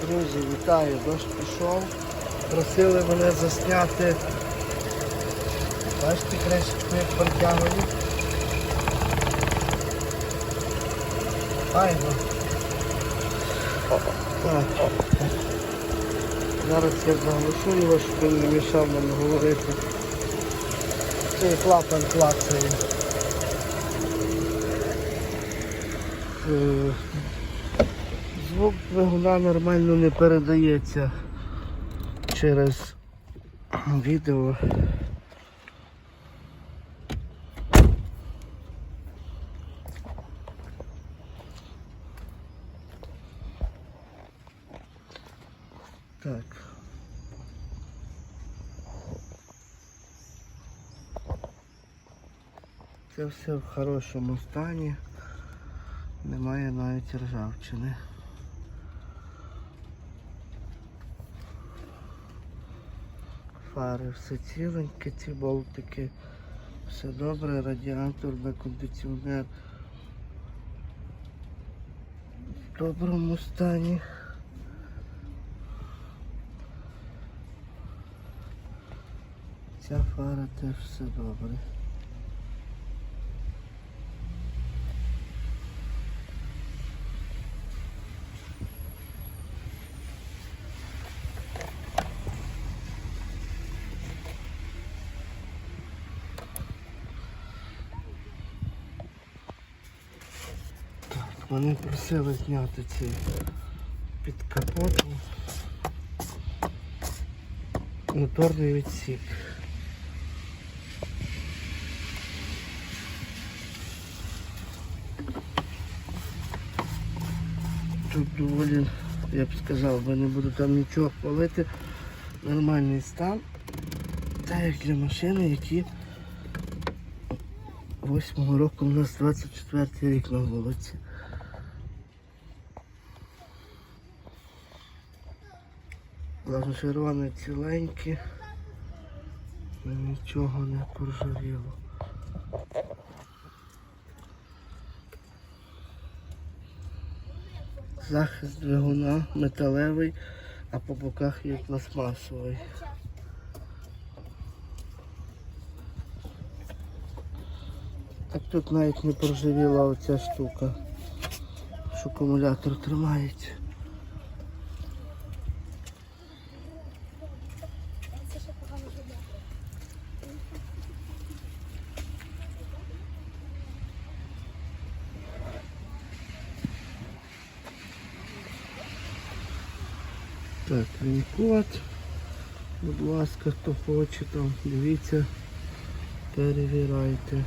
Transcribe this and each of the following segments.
Друзі, вітаю, дощ пішов. Просили мене засняти. Бачите, кришки протягують. Файно. Так. Зараз я заглушу його, щоб він не мішав нам говорити. Цей клапан клацає. Звук двигуна нормально не передається через відео. Так. Це все в хорошому стані. Немає навіть ржавчини. Фари все ціленьке, ці болтики. Все добре, радіатор на кондиціонер в доброму стані. Ця фара теж все добре. Вони просили зняти цей під капотом моторний відсік. Тут доволі, я б сказав, бо не буду там нічого палити. Нормальний стан. Так як для машини, які 8 року у нас 24 рік на вулиці. Лонжерони ціленькі, нічого не поржавіло. Захист двигуна металевий, а по боках є пластмасовий. Так тут навіть не проживіла оця штука, що акумулятор тримається. Так, він-код. Будь ласка, хто хоче там, дивіться, перевіряйте.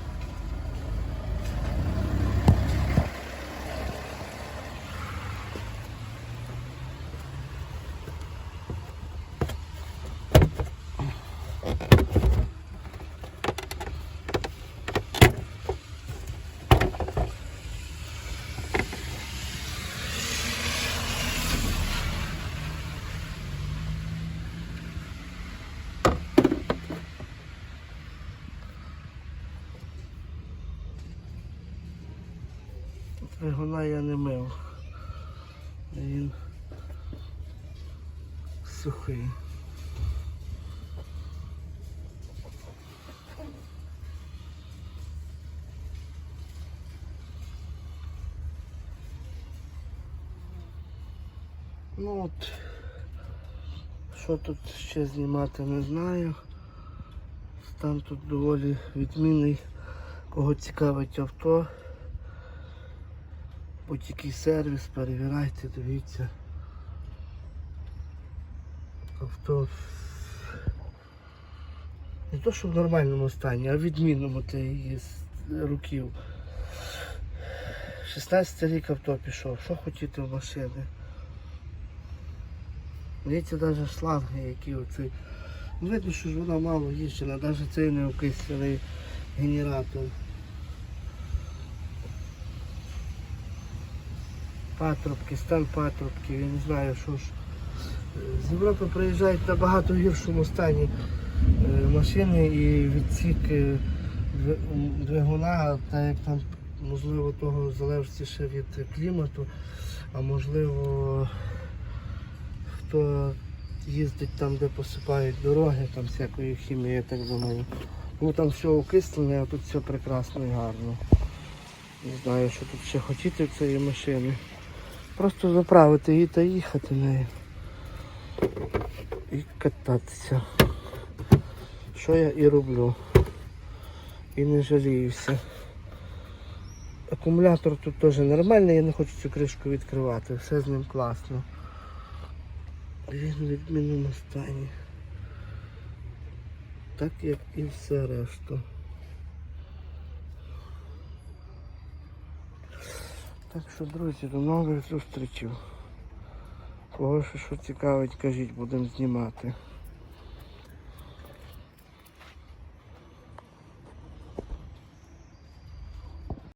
Двигуна я не мив. Він сухий. Ну от, що тут ще знімати не знаю. Стан тут доволі відмінний. Кого цікавить авто. Будь-який сервіс, перевіряйте, дивіться. Авто не то, що в нормальному стані, а в відмінному тієї років. 16 рік авто пішов. Що хотіти в машини? Дивіться навіть шланги, які оцей. Ну, Видно, що ж вона мало їжджена, навіть цей не окислений генератор. Патрубки, стан патрубки, я не знаю, що ж. З Європи приїжджають на багато гіршому стані е, машини і відсік двигуна, так як там можливо того залежить ще від клімату, а можливо хто їздить там, де посипають дороги, там всякої хімії, я так думаю. Ну там все окислене, а тут все прекрасно і гарно. Не знаю, що тут ще хотіти в цієї машини. Просто заправити її та їхати нею. І кататися. Що я і роблю. І не жаліюся. Акумулятор тут теж нормальний, я не хочу цю кришку відкривати, все з ним класно. Він в відмінному стані. Так як і все решта. Так що, друзі, до нових зустрічей. Кого що цікавить, кажіть, будемо знімати.